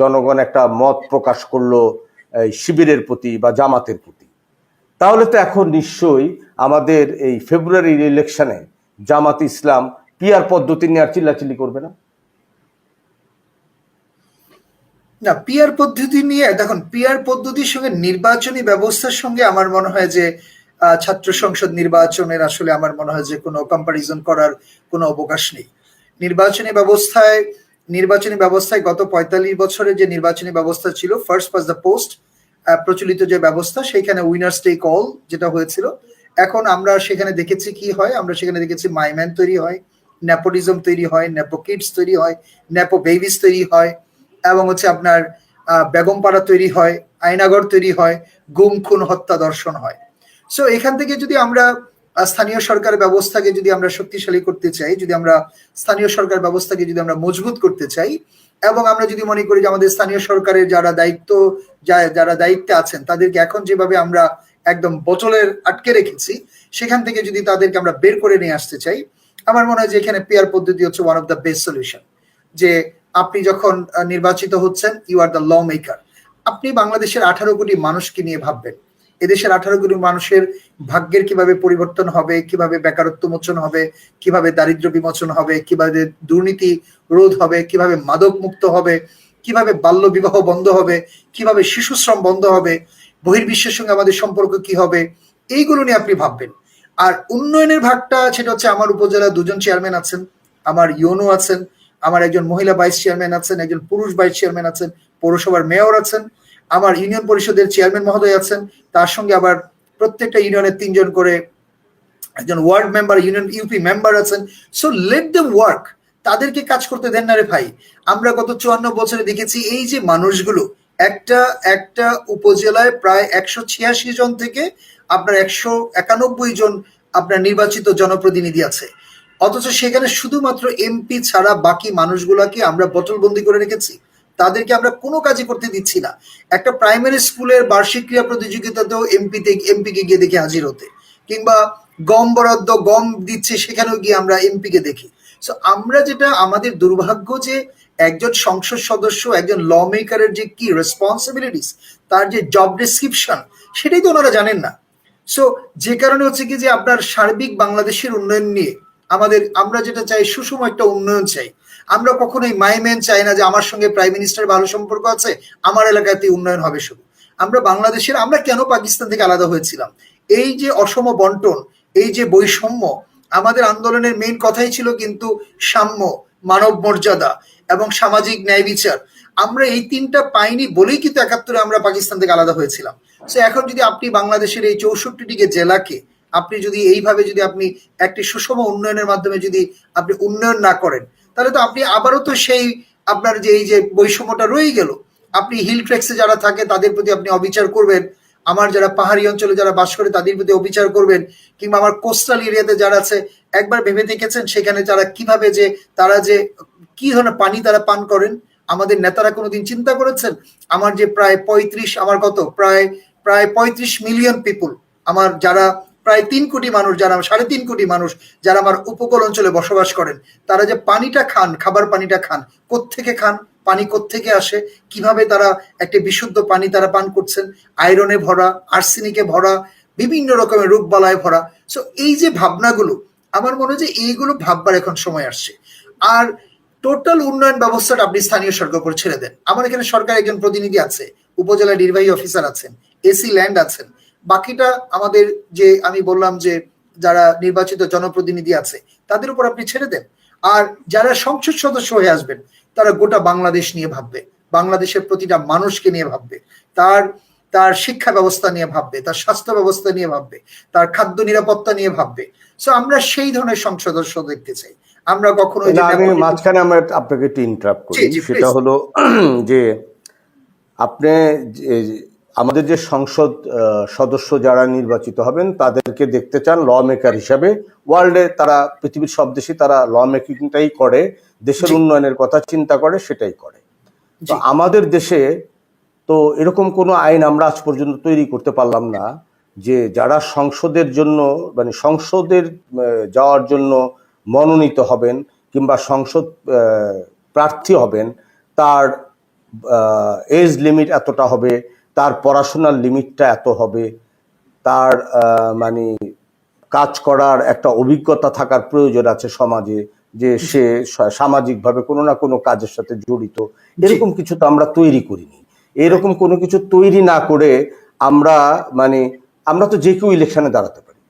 জনগণ একটা মত প্রকাশ করল শিবিরের প্রতি বা জামাতের প্রতি। তাহলে তো এখন নিশ্চয়ই আমাদের এই ফেব্রুয়ারির ইলেকশনে জামাত ইসলাম পিয়ার পদ্ধতি নিয়ে আর চিল্লাচিল্লি করবে না? না পিয়ার পদ্ধতি নিয়ে, দেখুন পিয়ার পদ্ধতির সঙ্গে নির্বাচনী ব্যবস্থার সঙ্গে আমার মনে হয় যে ছাত্র সংসদ নির্বাচনের আসলে আমার মনে হয় যে কোনো কম্পারিজন করার কোনো অবকাশ নেই। নির্বাচনী ব্যবস্থায় নির্বাচনী ব্যবস্থায় গত পঁয়তাল্লিশ বছরে যে নির্বাচনী ব্যবস্থা ছিল ফার্স্ট পাস দ্য পোস্ট প্রচলিত যে ব্যবস্থা, সেইখানে উইনার্স টেক অল যেটা হয়েছিল। এখন আমরা সেখানে দেখেছি কি হয়? আমরা সেখানে দেখেছি মাইম্যান তৈরি হয়, নেপোটিজম তৈরি হয়, নেপো কিডস তৈরি হয়, নেপো বেবিস তৈরি হয়, এবং হচ্ছে আপনার বেগমপাড়া তৈরি হয় আয়নাগর তৈরি হয়, গুম খুন হত্যা দর্শন হয়। সো এখান থেকে যদি আমরা স্থানীয় সরকার ব্যবস্থাকে যদি আমরা শক্তিশালী করতে চাই, যদি আমরা স্থানীয় সরকার ব্যবস্থাকে যদি আমরা মজবুত করতে চাই, এবং আমরা যদি মনে করি যে আমাদের স্থানীয় সরকারের যারা দায়িত্ব যারা দায়িত্বে আছেন, তাদেরকে এখন যেভাবে আমরা একদম বোতলের আটকে রেখেছি, সেখান থেকে যদি তাদেরকে আমরা বের করে নিয়ে আসতে চাই, আমার মনে হয় যে এখানে পেয়ার পদ্ধতি হচ্ছে one of the best solution যে আপনি যখন নির্বাচিত হচ্ছেন you are the law maker আপনি বাংলাদেশের আঠারো কোটি মানুষকে নিয়ে ভাববেন। এদেশের আঠারো কোটি মানুষের ভাগ্যের কীভাবে পরিবর্তন হবে, কীভাবে বেকারত্ব মোচন হবে, কীভাবে দারিদ্র বিমোচন হবে, কীভাবে দুর্নীতি রোধ হবে, কীভাবে মাদক মুক্ত হবে, কীভাবে বাল্য বিবাহ বন্ধ হবে, কীভাবে শিশু শ্রম বন্ধ হবে, বহির্বিশ্বের সঙ্গে আমাদের সম্পর্ক কি হবে, এইগুলো নিয়ে আপনি ভাববেন। আর উন্নয়নের ভাগটা সেটা হচ্ছে আমার উপজেলা দুজন চেয়ারম্যান আছেন, আমার ইউনো আছেন, আমার একজন মহিলা ভাইস চেয়ারম্যান আছেন, একজন পুরুষ ভাইস চেয়ারম্যান আছেন, পৌরসভার মেয়র আছেন আমার ইউনিয়ন পরিষদের চেয়ারম্যান মহোদয় আছেন। তার সঙ্গে আবার প্রত্যেকটা ইউনিয়নের তিনজন করে একজন ward member, union UP member আছেন। সো লেট দেম ওয়ার্ক তাদেরকে কাজ করতে দেন না রে ভাই। আমরা গত চুয়ান্ন বছরে দেখেছি এই যে মানুষগুলো, একটা একটা উপজেলায় প্রায় একশো ছিয়াশি জন থেকে আপনার একশো একানব্বই জন আপনার নির্বাচিত জনপ্রতিনিধি আছে। অথচ সেখানে শুধুমাত্র এমপি ছাড়া বাকি মানুষগুলাকে আমরা বোতলবন্দি করে রেখেছি। তাদেরকে আমরা কোনো কাজই করতে দিচ্ছি না। একটা প্রাইমারি স্কুলের বার্ষিক ক্রীড়া প্রতিযোগিতাতেও এমপি এমপিকে গিয়ে দেখে হাজির হতে। কিংবা গম বরাদ্দ, গম দিচ্ছে, সেখানেও গিয়ে আমরা এমপিকে দেখি। সো আমরা যেটা, আমাদের দুর্ভাগ্য যে একজন সংসদ সদস্য, একজন ল মেকারের যে কি রেসপন্সিবিলিটিস তার যে জব ডিসক্রিপশন সেটাই তো ওনারা জানেন না। সো যে কারণে হচ্ছে কি যে আপনার সার্বিক বাংলাদেশের উন্নয়ন নিয়ে আমাদের, আমরা যেটা চাই, সুষম একটা উন্নয়ন চাই। আমরা কখনোই মাইম্যান চাই না যে আমার সঙ্গে প্রাইম মিনিস্টার ভালো সম্পর্ক আছে, আমার এলাকাতে উন্নয়ন হবে শুধু। আমরা বাংলাদেশের, আমরা কেন পাকিস্তান থেকে আলাদা হয়েছিলাম? এই যে অসম বন্টন, এই যে বৈষম্য, আমাদের আন্দোলনের মেইন কথাই ছিল কিন্তু সাম্য, মানব মর্যাদা এবং সামাজিক ন্যায় বিচার। আমরা এই তিনটা পাইনি বলেই কিন্তু একাত্তরে আমরা পাকিস্তান থেকে আলাদা হয়েছিলাম। সো এখন যদি আপনি বাংলাদেশের এই চৌষট্টিটিকে জেলাকে, আপনি যদি এইভাবে যদি আপনি একটি সুষম উন্নয়নের মাধ্যমে যদি আপনি উন্নয়ন না করেন তাহলে তো আপনি আবারও তো সেই আপনার যে এই যে বৈষম্যটা রয়ে গেল। আপনি হিল ট্রেক্সে যারা থাকে, তাদের প্রতি আপনি অবিচার করবেন। আমার যারা পাহাড়ি অঞ্চলে যারা বাস করে, তাদের প্রতি অবিচার করবেন। কিংবা আমার কোস্টাল এরিয়াতে যারা আছে, একবার ভেবে দেখেছেন সেখানে যারা কীভাবে যে, তারা যে, কি ধরনের পানি তারা পান করেন? আমাদের নেতারা কোনোদিন চিন্তা করেছেন? আমার যে প্রায় পঁয়ত্রিশ, আমার কত? প্রায় প্রায় পঁয়ত্রিশ মিলিয়ন পিপুল আমার যারা প্রায় তিন কোটি মানুষ যারা, সাড়ে তিন কোটি মানুষ যারা আমার উপকূল অঞ্চলে বসবাস করেন, তারা যে পানিটা খান, খাবার পানিটা খান, কোত্থেকে খান, পানি কোত্থেকে আসে, কীভাবে তারা একটি বিশুদ্ধ পানি তারা পান করছেন, আয়রনে ভরা, আর্সেনিকে ভরা, বিভিন্ন রকমের রোগ বালায় ভরা। সো এই যে ভাবনাগুলো, আমার মনে হয় যে এইগুলো ভাববার এখন সময় আসছে। আর টোটাল উন্নয়ন ব্যবস্থাটা আপনি স্থানীয় সরকার উপর ছেড়ে দেন। আমার এখানে সরকার একজন প্রতিনিধি আছে, উপজেলা নির্বাহী অফিসার আছেন এসি ল্যান্ড আছেন। বাকিটা আমাদের যে আমি বললাম যে যারা নির্বাচিত জনপ্রতিনিধি আছে তাদের উপর আপনি ছেড়ে দেন। আর যারা সংসদ সদস্য হয়ে আসবেন তারা গোটা বাংলাদেশ নিয়ে ভাববে বাংলাদেশের প্রতিটা মানুষকে নিয়ে ভাববে তার তার শিক্ষা ব্যবস্থা নিয়ে ভাববে তার স্বাস্থ্য ব্যবস্থা নিয়ে ভাববে তার খাদ্য নিরাপত্তা নিয়ে ভাববে। সো আমরা সেই ধরনের সংসদ সদস্য দেখতে চাই। আমরা কখনো মাঝখানে আমরা আপনাকে একটু ইন্টারাপ্ট করি। সেটা হলো যে আপনি যে- আমাদের যে সংসদ সদস্য যারা নির্বাচিত হবেন তাদেরকে দেখতে চান ল মেকার হিসাবে ওয়ার্ল্ডে তারা পৃথিবীর সব দেশে তারা ল মেকিংটাই করে দেশের উন্নয়নের কথা চিন্তা করে সেটাই করে। তো আমাদের দেশে তো এরকম কোনো আইন আমরা আজ পর্যন্ত তৈরি করতে পারলাম না যে যারা সংসদের জন্য মানে সংসদের যাওয়ার জন্য মনোনীত হবেন কিংবা সংসদ প্রার্থী হবেন তার এজ লিমিট এতটা হবে তার পড়াশোনার লিমিটটা এত হবে তার মানে কাজ করার একটা অভিজ্ঞতা থাকার প্রয়োজন আছে সমাজে যে সে সামাজিকভাবে কোনো না কোনো কাজের সাথে জড়িত। এরকম কিছু তো আমরা তৈরি করিনি। এরকম কোনো কিছু তৈরি না করে আমরা মানে আমরা তো যে কেউ ইলেকশনে দাঁড়াতে পারি।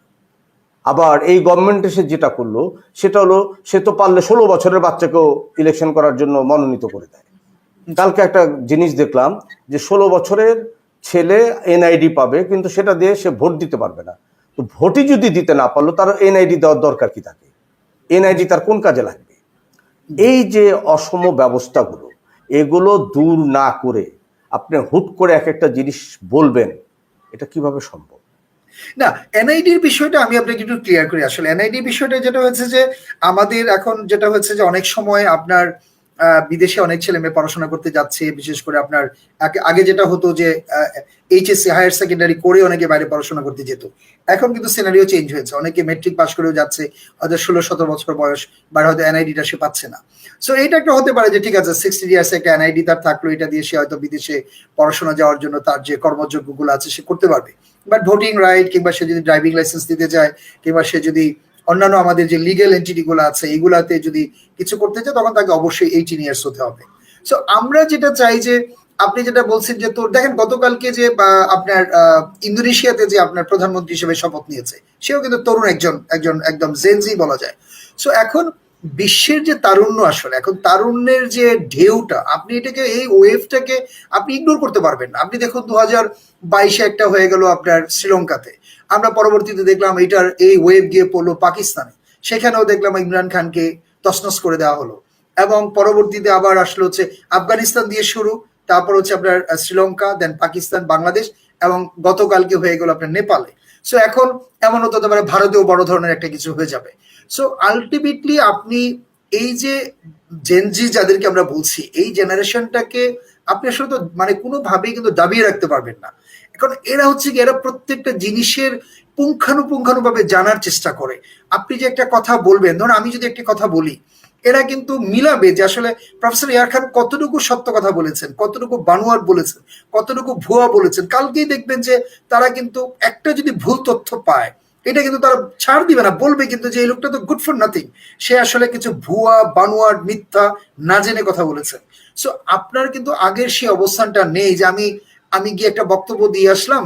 আবার এই গভর্নমেন্ট এসে যেটা করল সেটা হলো সে তো পারলে ষোলো বছরের বাচ্চাকেও ইলেকশন করার জন্য মনোনীত করে দেয়। কালকে একটা জিনিস দেখলাম যে ষোলো বছরের ছেলে এনআইডি পাবে, কিন্তু সেটা দিয়ে সে ভোট দিতে পারবে না। তো ভোটই যদি দিতে না পারল, তার এনআইডি দেওয়ার দরকার কি থাকে এনআইডি তার কোন কাজে লাগবে? এই যে অসম ব্যবস্থাগুলো, এগুলো দূর না করে আপনি হুট করে এক একটা জিনিস বলবেন, এটা কীভাবে সম্ভব? না এনআইডির বিষয়টা আমি আপনাকে একটু ক্লিয়ার করি। আসলে এনআইডি বিষয়টা যেটা হচ্ছে যে, আমাদের এখন যেটা হচ্ছে যে, অনেক সময় আপনার বিদেশে অনেক ছেলে মেয়ে পড়াশোনা করতে যাচ্ছে, বিশেষ করে আপনার আগে- যেটা হতো যে এইচএসসি হায়ার সেকেন্ডারি করে অনেকে বাইরে পড়াশোনা করতে যেত। এখন কিন্তু সিনারিও চেঞ্জ হয়েছে। অনেকে মেট্রিক পাস করেও যাচ্ছে, হয়তো ষোলো সতেরো বছর বয়স, বা হয়তো এনআইডিটা সে পাচ্ছে না। সো এইটা একটা হতে পারে যে, ঠিক আছে সিক্সটি ইয়ার্স একটা এনআইডি তার থাকল, এটা দিয়ে সে হয়তো বিদেশে পড়াশোনা যাওয়ার জন্য তার যে কর্মযোগ্যগুলো আছে, সে করতে পারবে। বাট ভোটিং রাইট কিংবা সে যদি ড্রাইভিং লাইসেন্স দিতে চায়, কিংবা সে যদি অন্যান্য আমাদের যে লিগেল এন্টিটি গুলো আছে এইগুলাতে যদি কিছু করতে চায়, তখন তাকে অবশ্যই এইটিন ইয়ার্স হতে হবে। সো আমরা যেটা চাই যে, আপনি যেটা বলছেন যে তোর দেখেন, গতকালকে যে আপনার ইন্দোনেশিয়াতে যে আপনার প্রধানমন্ত্রী হিসেবে শপথ নিয়েছে, সেও কিন্তু তরুণ একজন একজন, একদম জেনজি বলা যায়। সো এখন বিশ্বের যে তারুণ্য আসলে, এখন তারুণ্যের যে ঢেউটা, আপনি এটাকে, এই ওয়েভটাকে আপনি ইগনোর করতে পারবেন না। আপনি দেখুন দু হাজার বাইশে একটা হয়ে গেল আপনার শ্রীলঙ্কাতে। আমরা পরবর্তীতে দেখলাম এটার এই ওয়েভ গিয়ে পড়ল পাকিস্তানে। সেখানেও দেখলাম ইমরান খানকে তছনছ করে দেওয়া হলো। এবং পরবর্তীতে আবার আসলো হচ্ছে আফগানিস্তান দিয়ে শুরু, তারপর হচ্ছে আপনার শ্রীলঙ্কা দেন পাকিস্তান, বাংলাদেশ এবং গতকালকে হয়ে গেল আপনার নেপালে। সো এখন এমন হতে পারে ভারতেও বড় ধরনের একটা কিছু হয়ে যাবে। সো আলটিমেটলি আপনি এই যে জেনজি যাদেরকে আমরা বলছি, এই জেনারেশনটাকে আপনি আসলে তো মানে কোনোভাবেই কিন্তু দাবিয়ে রাখতে পারবেন না। এখন এরা হচ্ছে কি এরা প্রত্যেকটা জিনিসের পুঙ্খানুপুঙ্খানুভাবে জানার চেষ্টা করে। আপনি যে একটা কথা বলবেন, ধরুন আমি যদি একটা কথা বলি, এরা কিন্তু মিলাবে যে আসলে প্রফেসর ইয়ার খান কতটুকু সত্য কথা বলেছেন, কতটুকু বানোয়ার বলেছেন, কতটুকু ভুয়া বলেছেন। কালকেই দেখবেন যে তারা কিন্তু একটা যদি ভুল তথ্য পায়, এটা কিন্তু তারা ছাড় দিবে না, বলবে কিন্তু যে এই লোকটা তো গুড ফর নাথিং সে আসলে কিছু ভুয়া বানোয়ার মিথ্যা না জেনে কথা বলেছেন সো আপনার কিন্তু আগের সেই অবস্থানটা নেই যে আমি আমি গিয়ে একটা বক্তব্য দিয়ে আসলাম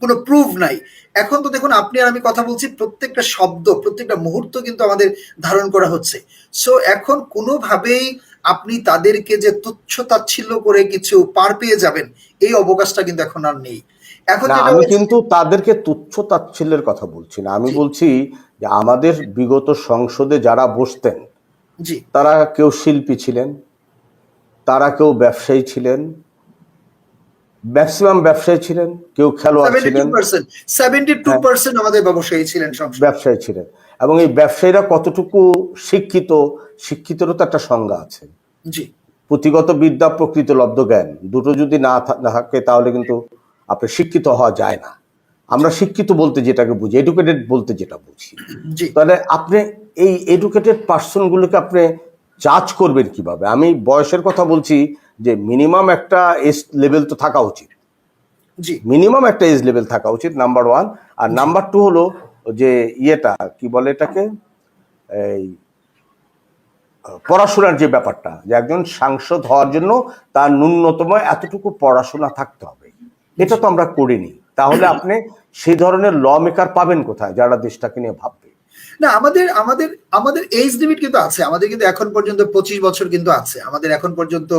কোনো প্রুফ নাই। এখন তো দেখুন আপনি আর আমি কথা বলছি প্রত্যেকটা শব্দ প্রত্যেকটা মুহূর্ত কিন্তু আমাদের ধারণ করা হচ্ছে। সো এখন কোনোভাবেই আপনি তাদেরকে যে তুচ্ছ তাচ্ছিল্য করে কিছু পার পেয়ে যাবেন এই অবকাশটা কিন্তু এখন আর নেই। এখন আমি কিন্তু তাদেরকে তুচ্ছ তাচ্ছিল্যের কথা বলছি না। আমি বলছি যে আমাদের বিগত সংসদে যারা বসতেন জি। তারা কেউ শিল্পী ছিলেন তারা কেউ ব্যবসায়ী ছিলেন ম্যাক্সিমাম ব্যবসায়ী ছিলেন কেউ খেলোয়াড় ছিলেন। সেভেন্টি টু হ্যাঁ। পার্সেন্ট আমাদের ব্যবসায়ী ছিলেন ব্যবসায়ী ছিলেন। এবং এই ব্যবসায়ীরা কতটুকু শিক্ষিত শিক্ষিতেরও তো একটা সংজ্ঞা আছে। জি। পুঁথিগত বিদ্যা প্রকৃত লব্ধ জ্ঞান দুটো যদি না থাকে তাহলে কিন্তু আপনি শিক্ষিত হওয়া যায় না। আমরা শিক্ষিত বলতে যেটাকে বুঝি এডুকেটেড বলতে যেটা বুঝি। জি। তাহলে আপনি এই এডুকেটেড পার্সনগুলোকে আপনি জাজ করবেন কীভাবে? আমি বয়সের কথা বলছি যে মিনিমাম একটা এজ লেভেল তো থাকা উচিত। জি। মিনিমাম একটা এজ লেভেল থাকা উচিত নাম্বার ওয়ান আর নাম্বার টু হলো যে ইয়েটা কি বলে এটাকে? এই পড়াশোনার যে ব্যাপারটা যে একজন সাংসদ হওয়ার জন্য তার ন্যূনতম এতটুকু পড়াশোনা থাকতে হবে। এটা তো আমরা করিনি। তাহলে আপনি সেই ধরনের ল মেকার পাবেন কোথায় যারা দেশটাকে নিয়ে ভাববে? না আমাদের আমাদের আমাদের এজ লিমিট কিন্তু আছে। আমাদের কিন্তু এখন পর্যন্ত পঁচিশ বছর কিন্তু আছে। আমাদের এখন পর্যন্ত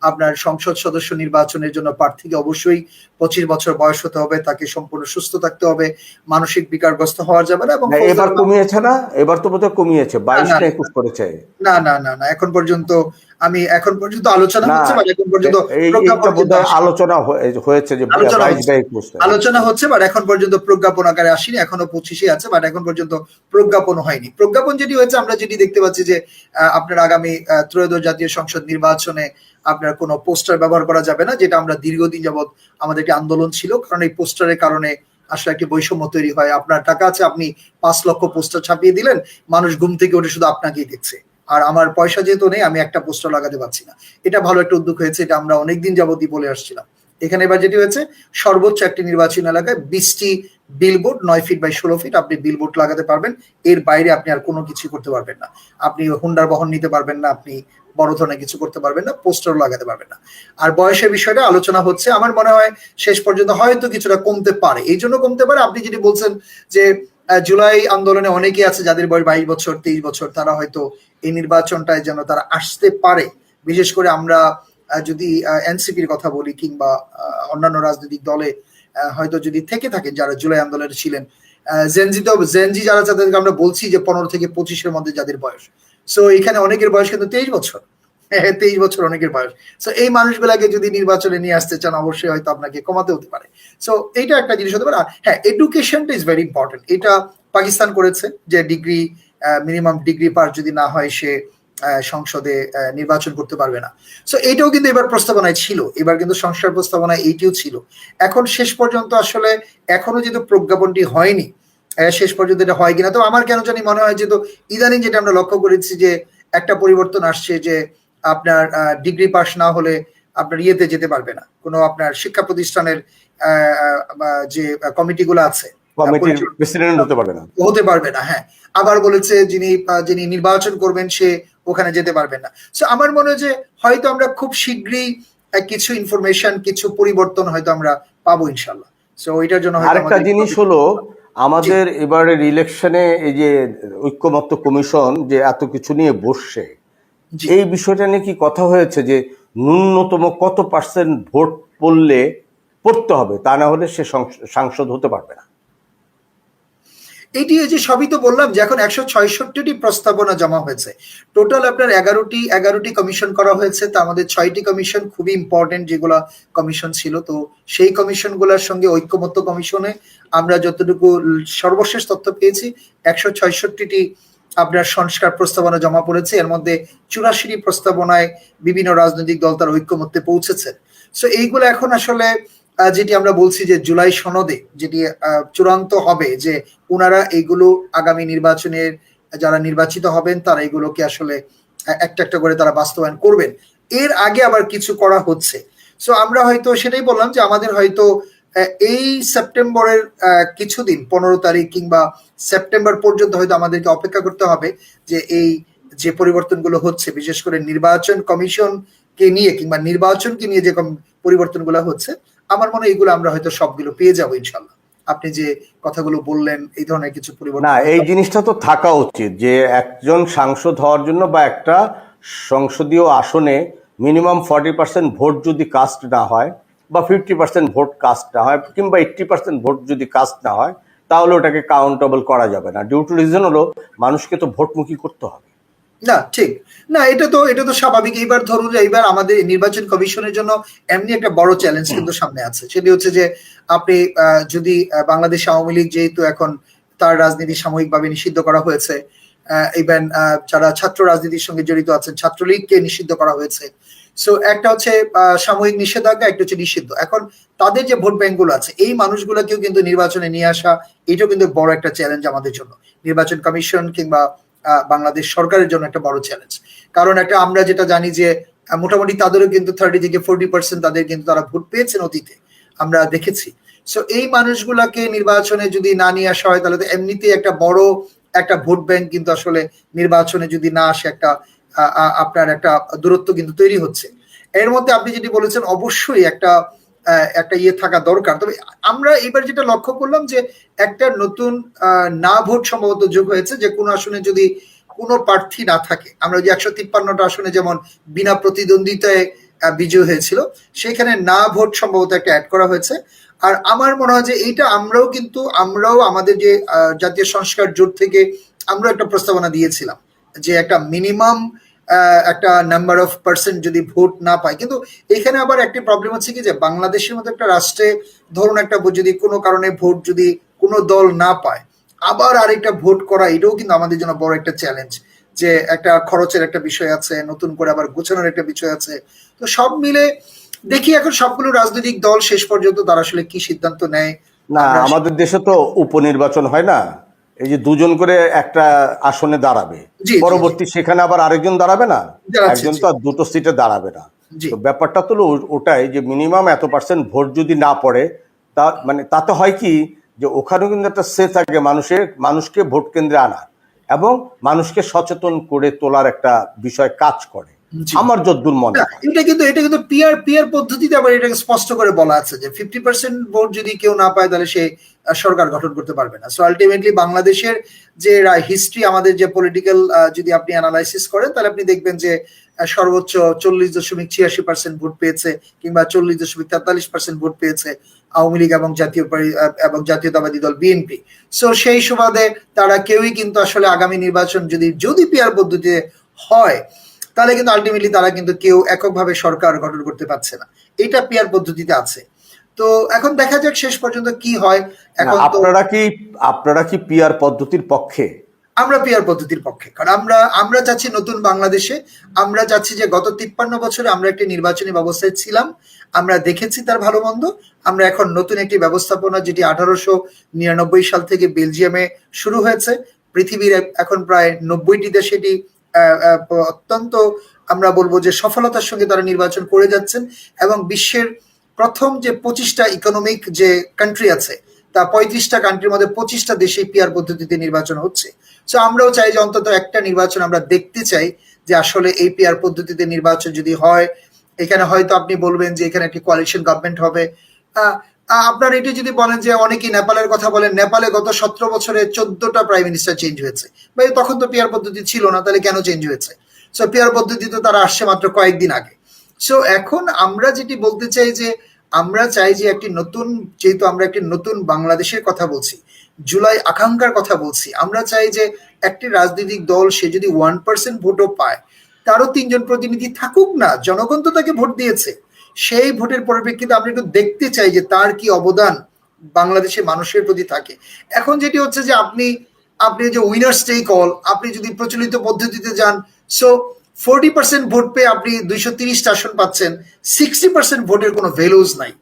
আপনার সংসদ সদস্য নির্বাচনের জন্য প্রার্থীকে অবশ্যই পঁচিশ বছর বয়স হতে হবে তাকে সম্পূর্ণ সুস্থ থাকতে হবে মানসিক বিকারগ্রস্ত হওয়া যাবে না এবং এবার কমিয়েছে না? এবার তো বোধহয় কমিয়েছে বাইশ না। একুশ করেছে। না না না না এখন পর্যন্ত আমি এখন পর্যন্ত আলোচনা হচ্ছে বা এখন পর্যন্ত। আলোচনা হয়েছে যে আলোচনা হচ্ছে। বা বাট এখন পর্যন্ত প্রজ্ঞাপন আকারে আসেনি এখনও পঁচিশে আছে বাট এখন পর্যন্ত প্রজ্ঞাপন হয়নি প্রজ্ঞাপন যেটি হয়েছে আমরা যেটি দেখতে পাচ্ছি যে আপনার আগামী ত্রয়োদশ জাতীয় সংসদ নির্বাচনে আপনার কোনো পোস্টার ব্যবহার করা যাবে না যেটা আমরা দীর্ঘদিন যাবৎ আমাদের একটি আন্দোলন ছিল কারণ এই পোস্টারের কারণে আসলে একটি বৈষম্য তৈরি হয় আপনার টাকা আছে আপনি পাঁচ লক্ষ পোস্টার ছাপিয়ে দিলেন মানুষ ঘুম থেকে উঠে শুধু আপনাকেই দেখছে আর আমার পয়সা যেহেতু নেই, আমি একটা পোস্টার লাগাতে পারছি না। এটা ভালো একটা উদ্যোগ হয়েছে, এটা আমরা অনেকদিন যাবতই বলে আসছিলাম। এখানে এবার যেটি হয়েছে, সর্বোচ্চ একটি নির্বাচন এলাকায় বিশটি বিলবোর্ড নয় ফিট বাই ষোলো ফিট আপনি বিলবোর্ড লাগাতে পারবেন। এর বাইরে আপনি আর কোনো কিছু করতে পারবেন না। আপনি হুন্ডার বহন নিতে পারবেন না, আপনি বড় ধরনের কিছু করতে পারবেন না, পোস্টারও লাগাতে পারবেন না। আর বয়সের বিষয়টা আলোচনা হচ্ছে, আমার মনে হয় শেষ পর্যন্ত হয়তো কিছুটা কমতে পারে। এই জন্য কমতে পারে, আপনি যেটি বলছেন যে জুলাই আন্দোলনে অনেকেই আছে যাদের বয়স বাইশ বছর, তেইশ বছর, তারা হয়তো এই নির্বাচনটায় যেন তারা আসতে পারে। বিশেষ করে আমরা যদি এনসিপির কথা বলি কিংবা অন্যান্য রাজনৈতিক দলে হয়তো যদি থেকে থাকেন যারা জুলাই আন্দোলনে ছিলেন জেনজি তো, জেনজি যারা যাদেরকে আমরা বলছি যে পনেরো থেকে পঁচিশের মধ্যে যাদের বয়স। সো এখানে অনেকের বয়স কিন্তু তেইশ বছর। তেইশ বছর অনেকের বয়স। সো এই মানুষগুলাকে যদি নির্বাচনে নিয়ে আসতে চান, অবশ্যই হয়তো আপনাকে কমাতে হতে পারে। সো এইটা একটা জিনিস হতে পারে। হ্যাঁ এডুকেশনটা ইজ ভেরি ইম্পর্টেন্ট এটা পাকিস্তান করেছে যে ডিগ্রি মিনিমাম ডিগ্রি পার যদি না হয়, সে সংসদে নির্বাচন করতে পারবে না। সো এইটাও কিন্তু এবার প্রস্তাবনায় ছিল। এবার কিন্তু সংস্কার প্রস্তাবনায় এইটিও ছিল। এখন শেষ পর্যন্ত আসলে এখনও যেহেতু প্রজ্ঞাপনটি হয়নি শেষ পর্যন্ত এটা হয় কিনা, তো আমার কেন জানি মনে হয় যে তো ইদানিং যেটা আমরা লক্ষ্য করেছি যে একটা পরিবর্তন আসছে যে আপনার ডিগ্রি পাস না হলে আপনার ইয়েতে যেতে পারবে না। কোনো আপনার শিক্ষা প্রতিষ্ঠানের যে কমিটিগুলো আছে হতে পারবে না। হ্যাঁ। আবার বলেছে যিনি যিনি নির্বাচন করবেন সে ওখানে যেতে পারবেন না। সো আমার মনে হয় যে হয়তো আমরা খুব শীঘ্রই কিছু ইনফরমেশন কিছু পরিবর্তন হয়তো আমরা পাবো ইনশাল্লাহ সো ওইটার জন্য আরেকটা জিনিস হলো আমাদের এবারের ইলেকশনে এই যে ঐক্যমত্য কমিশন যে এত কিছু নিয়ে বসছে। এই বিষয়টা নিয়ে কি কথা হয়েছে যে ন্যূনতম কত পার্সেন্ট ভোট পড়লে পড়তে হবে? তা না হলে সে সংস- সাংসদ হতে পারবে না। এই যে সবই তো বললাম যে এখন একশো ছয়ষট্টিটি প্রস্তাবনা জমা হয়েছে। টোটাল আপনার এগারোটি এগারোটি কমিশন করা হয়েছে। তা আমাদের ছয়টি কমিশন খুবই ইম্পর্টেন্ট যেগুলা কমিশন ছিল। তো সেই কমিশনগুলোর সঙ্গে ঐক্যমত্য কমিশনে আমরা যতটুকু সর্বশেষ তথ্য পেয়েছি একশো ছয়ষট্টিটি আপনার সংস্কার প্রস্তাবনা জমা পড়েছে। এর মধ্যে চুরাশিটি প্রস্তাবনায় বিভিন্ন রাজনৈতিক দল তার ঐক্যমত্যে পৌঁছেছে। সো এইগুলো এখন আসলে যেটি আমরা বলছি যে জুলাই সনদে যেটি চূড়ান্ত হবে যে ওনারা এইগুলো আগামী নির্বাচনের, যারা নির্বাচিত হবেন তারা এগুলোকে আসলে একটা একটা করে তারা বাস্তবায়ন করবেন। এর আগে আবার কিছু করা হচ্ছে। সো আমরা হয়তো সেটাই বললাম যে আমাদের হয়তো এই সেপ্টেম্বরের কিছুদিন, পনেরো তারিখ কিংবা সেপ্টেম্বর পর্যন্ত হয়তো আমাদেরকে অপেক্ষা করতে হবে যে এই যে পরিবর্তনগুলো হচ্ছে, বিশেষ করে নির্বাচন কমিশনকে নিয়ে কিংবা নির্বাচনকে নিয়ে যে পরিবর্তনগুলো হচ্ছে, আমার মনে হয় এগুলো আমরা হয়তো সবগুলো পেয়ে যাব ইনশাল্লাহ আপনি যে কথাগুলো বললেন, এই ধরনের কিছু পরিবর্তন না, এই জিনিসটা তো থাকা উচিত যে একজন সাংসদ হওয়ার জন্য বা একটা সংসদীয় আসনে মিনিমাম ফর্টি পার্সেন্ট ভোট যদি কাস্ট না হয় বা ফিফটি পার্সেন্ট ভোট কাস্ট না হয় কিংবা এইট্টি পার্সেন্ট ভোট যদি কাস্ট না হয় তাহলে ওটাকে কাউন্টেবল করা যাবে না। ডিউ টু রিজন হলো মানুষকে তো ভোটমুখী করতে হবে। না ঠিক। না এটা তো এটা তো স্বাভাবিক। এইবার ধরুন এইবার আমাদের নির্বাচন কমিশনের জন্য এমনি একটা বড় চ্যালেঞ্জ কিন্তু সামনে আছে। সেটি হচ্ছে যে আপনি যদি বাংলাদেশ আওয়ামী লীগ যেহেতু এখন তার রাজনীতি সাময়িকভাবে নিষিদ্ধ করা হয়েছে ইভেন যারা ছাত্র রাজনীতির সঙ্গে জড়িত আছেন ছাত্রলীগকে নিষিদ্ধ করা হয়েছে সো একটা হচ্ছে সাময়িক নিষেধাজ্ঞা, একটা হচ্ছে নিষিদ্ধ। এখন তাদের যে ভোট ব্যাংকগুলো আছে, এই মানুষগুলোকেও কিন্তু নির্বাচনে নিয়ে আসা, এটাও কিন্তু বড় একটা চ্যালেঞ্জ আমাদের জন্য। নির্বাচন কমিশন কিংবা বাংলাদেশ সরকারের জন্য একটা বড় চ্যালেঞ্জ কারণ একটা আমরা যেটা জানি যে মোটামুটি তাদেরও কিন্তু থার্টি থেকে ফোর্টি পার্সেন্ট তাদের কিন্তু তারা ভোট পেয়েছেন অতীতে। আমরা দেখেছি। সো এই মানুষগুলাকে নির্বাচনে যদি না নিয়ে আসা হয়, তাহলে তো এমনিতেই একটা বড় একটা ভোট ব্যাংক কিন্তু আসলে নির্বাচনে যদি না আসে একটা আপনার একটা দূরত্ব কিন্তু তৈরি হচ্ছে। এর মধ্যে আপনি যেটি বলেছেন, অবশ্যই একটা একটা ইয়ে থাকা দরকার। তবে আমরা এবার যেটা লক্ষ্য করলাম যে, একটা নতুন না ভোট সম্ভবত যোগ হয়েছে। যে কোনো আসনে যদি কোনো প্রার্থী না থাকে, আমরা যে একশো তিপ্পান্নটা আসনে যেমন বিনা প্রতিদ্বন্দ্বিতায় বিজয় হয়েছিল, সেখানে না ভোট সম্ভবত একটা অ্যাড করা হয়েছে। আর আমার মনে হয় যে, এইটা আমরাও কিন্তু, আমরাও আমাদের যে জাতীয় সংস্কার জোট থেকে আমরা একটা প্রস্তাবনা দিয়েছিলাম। যে একটা মিনিমাম একটা নাম্বার অফ পার্সেন্ট যদি ভোট না পায়। কিন্তু এখানে আবার একটি প্রবলেম হচ্ছে কি যে বাংলাদেশের মতো একটা রাষ্ট্রে ধরুন একটা যদি কোনো কারণে ভোট যদি কোনো দল না পায় আবার আরেকটা ভোট করা এটাও কিন্তু আমাদের জন্য বড় একটা চ্যালেঞ্জ যে একটা খরচের একটা বিষয় আছে নতুন করে আবার গোছানোর একটা বিষয় আছে। তো সব মিলে দেখি এখন সবগুলো রাজনৈতিক দল শেষ পর্যন্ত তারা আসলে কি সিদ্ধান্ত নেয়। না আমাদের দেশে তো উপনির্বাচন হয় না। এই যে দুজন করে একটা আসনে দাঁড়াবে। পরবর্তী সেখানে আবার আরেকজন দাঁড়াবে না? একজন তো আর দুটো সিটে দাঁড়াবে না। তো ব্যাপারটা তো ওটাই যে মিনিমাম এত পার্সেন্ট ভোট যদি না পড়ে তা মানে তাতে হয় কি যে ওখানেও কিন্তু একটা সে থাকে মানুষের মানুষকে ভোট কেন্দ্রে আনার এবং মানুষকে সচেতন করে তোলার একটা বিষয় কাজ করে। আমার যদ্দূর মনে এটা কিন্তু এটা কিন্তু পিয়ার পিয়ার পদ্ধতিতে আবার এটাকে স্পষ্ট করে বলা আছে যে ফিফটি পার্সেন্ট ভোট যদি কেউ না পায় তাহলে সে সরকার গঠন করতে পারবে না। সো আলটিমেটলি বাংলাদেশের যে হিস্ট্রি আমাদের যে পলিটিক্যাল যদি আপনি অ্যানালাইসিস করেন তাহলে আপনি দেখবেন যে সর্বোচ্চ চল্লিশ দশমিক ছিয়াশি পার্সেন্ট ভোট পেয়েছে কিংবা চল্লিশ দশমিক তেতাল্লিশ পার্সেন্ট ভোট পেয়েছে আওয়ামী লীগ এবং জাতীয় এবং জাতীয়তাবাদী দল বিএনপি সো সেই সুবাদে তারা কেউই কিন্তু আসলে আগামী নির্বাচন যদি যদি পিয়ার পদ্ধতিতে হয় তাহলে কিন্তু আলটিমেটলি তারা কিন্তু কেউ এককভাবে সরকার গঠন করতে পারছে না। এটা পিয়ার পদ্ধতিতে আছে। তো এখন দেখা যাক শেষ পর্যন্ত কি হয়। এখন আপনারা কি আপনারা কি পিআর পদ্ধতির পক্ষে? আমরা পিয়ার পদ্ধতির পক্ষে। কারণ আমরা আমরা চাচ্ছি নতুন বাংলাদেশে। আমরা চাচ্ছি যে গত তিপ্পান্ন বছরে আমরা একটি নির্বাচনী ব্যবস্থায় ছিলাম। আমরা দেখেছি তার ভালো মন্দ। আমরা এখন নতুন একটি ব্যবস্থাপনা যেটি আঠারোশো নিরানব্বই সাল থেকে বেলজিয়ামে শুরু হয়েছে। পৃথিবীর এখন প্রায় নব্বইটি দেশে এটি অত্যন্ত আমরা বলব যে সফলতার সঙ্গে তারা নির্বাচন করে যাচ্ছেন এবং বিশ্বের প্রথম যে পঁচিশটা ইকোনমিক যে কান্ট্রি আছে, তা পঁয়ত্রিশটা কান্ট্রির মধ্যে পঁচিশটা দেশে পিয়ার পদ্ধতিতে নির্বাচন হচ্ছে। সো আমরাও চাই যে অন্তত একটা নির্বাচন আমরা দেখতে চাই যে আসলে এই পিয়ার পদ্ধতিতে নির্বাচন যদি হয়, এখানে হয়তো আপনি বলবেন যে এখানে একটি কোয়ালিশন গভর্নমেন্ট হবে। আপনার এটি যদি বলেন যে অনেকেই নেপালের কথা বলেন, নেপালে গত সতেরো বছরে চোদ্দটা প্রাইম মিনিস্টার চেঞ্জ হয়েছে। ভাই, তখন তো পিয়ার পদ্ধতি ছিল না, তাহলে কেন চেঞ্জ হয়েছে? সো পিয়ার পদ্ধতিতে তারা আসছে মাত্র কয়েকদিন আগে। সো এখন আমরা যেটি বলতে চাই যে, আমরা চাই যে একটি নতুন, যেহেতু আমরা একটি নতুন বাংলাদেশের কথা বলছি, জুলাই আকাঙ্ক্ষার কথা বলছি, আমরা চাই যে একটি রাজনৈতিক দল, সে যদি ওয়ান পার্সেন্ট ভোটও পায়, তারও তিনজন প্রতিনিধি থাকুক না, জনগণ তো তাকে ভোট দিয়েছে। সেই ভোটের পরিপ্রেক্ষিতে আমরা একটু দেখতে চাই যে তার কি অবদান বাংলাদেশের মানুষের প্রতি থাকে। এখন যেটি হচ্ছে যে আপনি আপনি যে উইনার্স টেক অল আপনি যদি প্রচলিত পদ্ধতিতে যান সো ফোরটি পার্সেন্ট ভোট পেয়ে আপনি দুইশো তিরিশটা আসন পাচ্ছেন সিক্সটি পার্সেন্ট ভোটের কোনো ভ্যালুজ নাই।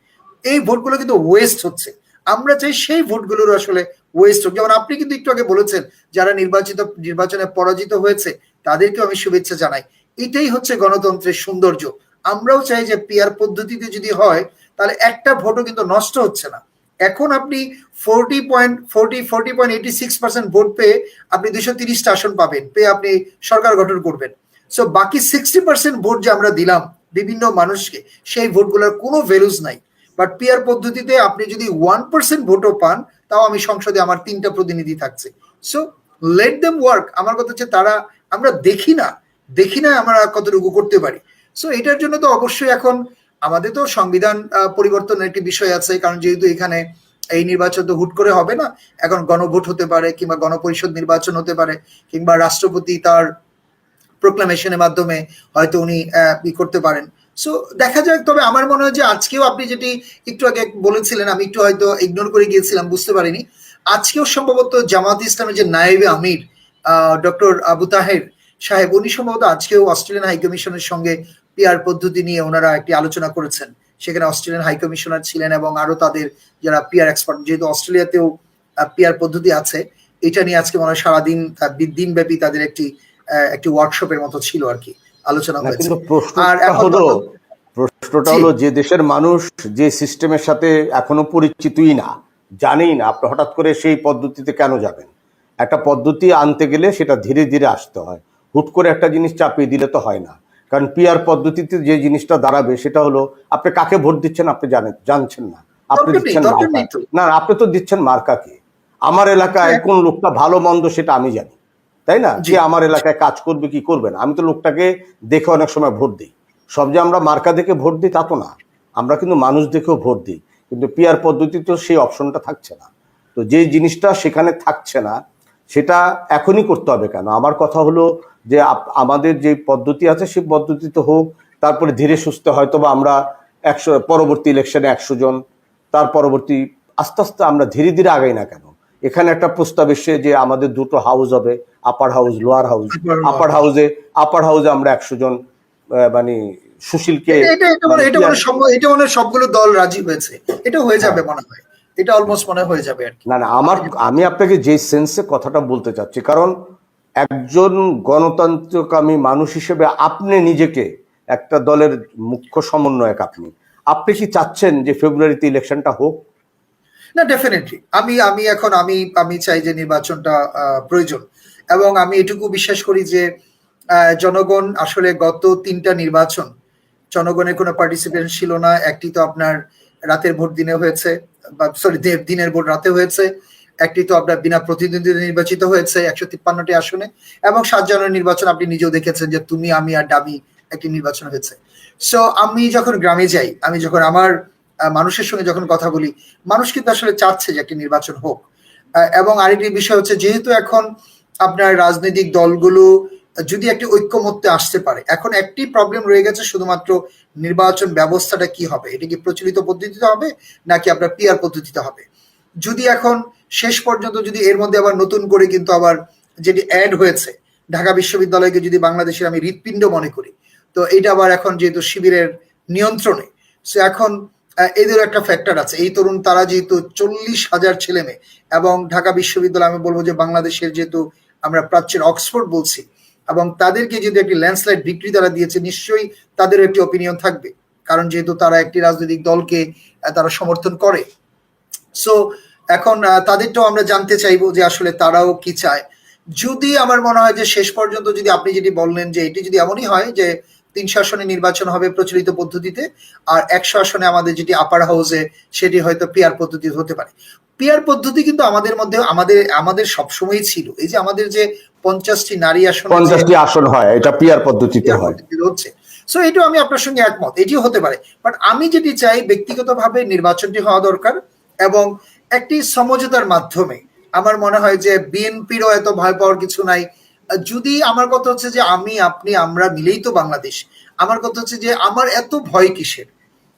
এই ভোটগুলো কিন্তু ওয়েস্ট হচ্ছে। আমরা চাই সেই ভোটগুলোর আসলে ওয়েস্ট হোক। যেমন আপনি কিন্তু একটু আগে বলেছেন, যারা নির্বাচিত, নির্বাচনে পরাজিত হয়েছে, তাদেরকেও আমি শুভেচ্ছা জানাই। এটাই হচ্ছে গণতন্ত্রের সৌন্দর্য। আমরাও চাই যে পিয়ার পদ্ধতিতে যদি হয়, তাহলে একটা ভোটও কিন্তু নষ্ট হচ্ছে না। এখন আপনি forty point forty forty point eighty six percent vote পেয়ে আপনি দুশো তিরিশটা আসন পাবেন, পেয়ে আপনি সরকার গঠন করবেন। সো বাকি সিক্সটি পার্সেন্ট ভোট যে আমরা দিলাম বিভিন্ন মানুষকে, সেই ভোটগুলোর কোনো ভ্যালুজ নাই। বাট পিয়ার পদ্ধতিতে আপনি যদি ওয়ান পার্সেন্ট ভোটও পান, তাও আমি সংসদে আমার তিনটা প্রতিনিধি থাকছে। সো লেট দেম ওয়ার্ক আমার কথা হচ্ছে তারা, আমরা দেখি না। দেখি না আমরা কতটুকু করতে পারি। সো এটার জন্য তো অবশ্যই এখন আমাদের তো সংবিধান পরিবর্তনের একটি বিষয় আছে, কারণ যেহেতু এখানে এই নির্বাচন তো হুট করে হবে না, এখন গণভোট হতে পারে কিংবা গণপরিষদ নির্বাচন হতে পারে, কিংবা রাষ্ট্রপতি তার প্রোক্লামেশনের মাধ্যমে হয়তো উনি ই করতে পারেন। সো দেখা যাক, তবে আমার মনে হয় যে আজকেও আপনি যেটি একটু আগে বলেছিলেন, আমি একটু হয়তো ইগনোর করে গিয়েছিলাম, বুঝতে পারিনি। আজকেও সম্ভবত জামাত ইসলামের যে নায়েবে আমির ডক্টর আবু তাহের সাহেব, উনি সম্ভবত আজকেও অস্ট্রেলিয়ান হাইকমিশনের সঙ্গে পিয়ার পদ্ধতি নিয়ে ওনারা একটি আলোচনা করেছেন। সেখানে অস্ট্রেলিয়ান হাই কমিশনার ছিলেন এবং আরও তাদের যারা পিয়ার এক্সপার্ট যেহেতু অস্ট্রেলিয়াতেও পিয়ার পদ্ধতি আছে এটা নিয়ে আজকে মনে হয় সারাদিন দিন ব্যাপী তাদের একটি একটি ওয়ার্কশপের মতো ছিল আর কি। আলোচনা হয়েছে। আর প্রশ্নটা হলো প্রশ্নটা হলো যে দেশের মানুষ যে সিস্টেমের সাথে এখনও পরিচিতই না জানেই না আপনি হঠাৎ করে সেই পদ্ধতিতে কেন যাবেন? একটা পদ্ধতি আনতে গেলে সেটা ধীরে ধীরে আসতে হয়। হুট করে একটা জিনিস চাপিয়ে দিলে তো হয় না। কারণ পিআর পদ্ধতিতে যে জিনিসটা দাঁড়াবে সেটা হলো আপনি কাকে ভোট দিচ্ছেন আপনি জানেন জানছেন না। আপনি দিচ্ছেন তো। না আপনি তো দিচ্ছেন মার্কাকে আমার এলাকায় হ্যাঁ। কোন লোকটা ভালো মন্দ সেটা আমি জানি। তাই না? যে আমার এলাকায় কাজ করবে কি করবে না। আমি তো লোকটাকে দেখে অনেক সময় ভোট দিই। সব যে আমরা মার্কা দেখে ভোট দিই তা তো না। আমরা কিন্তু মানুষ দেখেও ভোট দিই। কিন্তু পিয়ার পদ্ধতিতে সেই অপশনটা থাকছে না। তো যে জিনিসটা সেখানে থাকছে না সেটা এখনই করতে হবে কেন? আমার কথা হলো যে আমাদের যে পদ্ধতি আছে সেই পদ্ধতিতে হোক তারপরে ধীরে সুস্থে হয়তো বা আমরা একশো পরবর্তী ইলেকশনে একশো জন তার পরবর্তী আস্তে আস্তে আমরা ধীরে ধীরে আগাই না কেন? এখানে একটা প্রস্তাব এসে যে আমাদের দুটো হাউস হবে upper house lower house upper হাউসে আপার হাউসে আমরা একশো জন মানে সুশীলকে এটা এটা এটা মনে মানে মনে হয় এটা মনে হয় সবগুলো দল রাজি হয়েছে। এটা হয়ে যাবে মনে হয়। এটা অলমোস্ট মনে হয়ে যাবে আর কি। না না আমার আমি আপনাকে যে সেন্সে কথাটা বলতে চাচ্ছি কারণ একজন গণতন্ত্রকামী মানুষ হিসেবে আপনি নিজেকে একটা দলের মুখ্য সমন্বয়ক আপনি। আপনি কি চাচ্ছেন যে ফেব্রুয়ারিতে ইলেকশনটা হোক? না ডেফিনেটলি আমি আমি এখন আমি আমি চাই যে নির্বাচনটা প্রয়োজন। এবং আমি এটুকু বিশ্বাস করি যে জনগণ আসলে গত তিনটা নির্বাচন জনগণের কোনো পার্টিসিপেশন ছিল না একটি তো আপনার রাতের ভোট দিনে হয়েছে, বা সরি দিনের ভোট রাতে হয়েছে। একটি তো আপনার বিনা প্রতিদ্বন্দ্বী নির্বাচিত হয়েছে একশো তিপ্পান্নটি আসনে, এবং সাত জানুয়ারি নির্বাচন আপনি নিজেও দেখেছেন যে তুমি, আমি আর ডামি একটি নির্বাচন হয়েছে। সো আমি যখন গ্রামে যাই, আমি যখন আমার মানুষের সঙ্গে যখন কথা বলি, মানুষ কিন্তু আসলে চাচ্ছে যে একটি নির্বাচন হোক। এবং আরেকটি বিষয় হচ্ছে, যেহেতু এখন আপনার রাজনৈতিক দলগুলো যদি একটি ঐক্যমত্যে আসতে পারে। এখন একটি প্রবলেম রয়ে গেছে, শুধুমাত্র নির্বাচন ব্যবস্থাটা কি হবে? এটা কি প্রচলিত পদ্ধতিতে হবে, নাকি আপনার পিআর পদ্ধতিতে হবে? যদি এখন শেষ পর্যন্ত যদি এর মধ্যে আবার নতুন করে কিন্তু আবার যেটি অ্যাড হয়েছে, ঢাকা বিশ্ববিদ্যালয়কে যদি বাংলাদেশের আমি হৃৎপিণ্ড মনে করি, তো এটা আবার এখন যেহেতু শিবিরের নিয়ন্ত্রণে সো এখন এদের একটা ফ্যাক্টর আছে। এই তরুণ, তারা যেহেতু চল্লিশ হাজার ছেলে মেয়ে এবং ঢাকা বিশ্ববিদ্যালয়, আমি বলব যে বাংলাদেশের যেহেতু আমরা প্রাচ্যের অক্সফোর্ড বলছি এবং তাদেরকে যদি একটি ল্যান্ডস্লাইড বিক্রি তারা দিয়েছে, নিশ্চয়ই তাদের একটি অপিনিয়ন থাকবে। কারণ যেহেতু তারা একটি রাজনৈতিক দলকে তারা সমর্থন করে। সো এখন তাদেরটাও আমরা জানতে চাইব যে আসলে তারাও কি চায়। যদি আমার মনে হয় যে শেষ পর্যন্ত যদি আপনি যেটি বললেন যে এটি যদি এমনই হয় যে তিনশো আসনে নির্বাচন হবে প্রচলিত পদ্ধতিতে, আর একশো আসনে আমাদের যেটি আপার হাউসে সেটি হয়তো পিয়ার পদ্ধতি হতে পারে। পিয়ার পদ্ধতি কিন্তু আমাদের মধ্যে আমাদের আমাদের সবসময়ই ছিল। এই যে আমাদের যে পঞ্চাশটি নারী আসন পঞ্চাশটি আসন হয় এটা পিয়ার পদ্ধতিতে হয়। হচ্ছে। সো এটাও আমি আপনার সঙ্গে একমত এটিও হতে পারে। বাট আমি যেটি চাই ব্যক্তিগতভাবে নির্বাচনটি হওয়া দরকার এবং একটি সমঝোতার মাধ্যমে। আমার মনে হয় যে বিএনপিরও এত ভয় পাওয়ার কিছু নাই। যদি আমার কথা হচ্ছে যে আমি আপনি আমরা মিলেই তো বাংলাদেশ আমার কথা হচ্ছে যে আমার এত ভয় কিসের?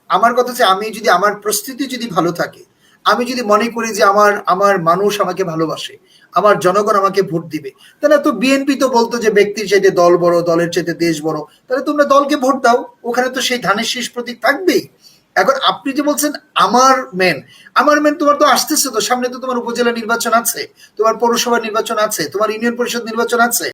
আমার কথা হচ্ছে আমি যদি আমার প্রস্তুতি যদি ভালো থাকে আমি যদি মনে করি যে আমার আমার মানুষ আমাকে ভালোবাসে, আমার জনগণ আমাকে ভোট দিবে, তাহলে তো বিএনপি তো বলতো যে ব্যক্তির চাইতে দল বড়, দলের চাইতে দেশ বড়, তাহলে তোমরা দলকে ভোট দাও, ওখানে তো সেই ধানের শেষ প্রতীক থাকবেই। এখন আপনি যে বলছেন আমার মেন আমার মেন তোমার তো আসতেছে তো, সামনে তো তোমার উপজেলা নির্বাচন আছে, তোমার পৌরসভা নির্বাচন আছে, তোমার ইউনিয়ন পরিষদ নির্বাচন আছে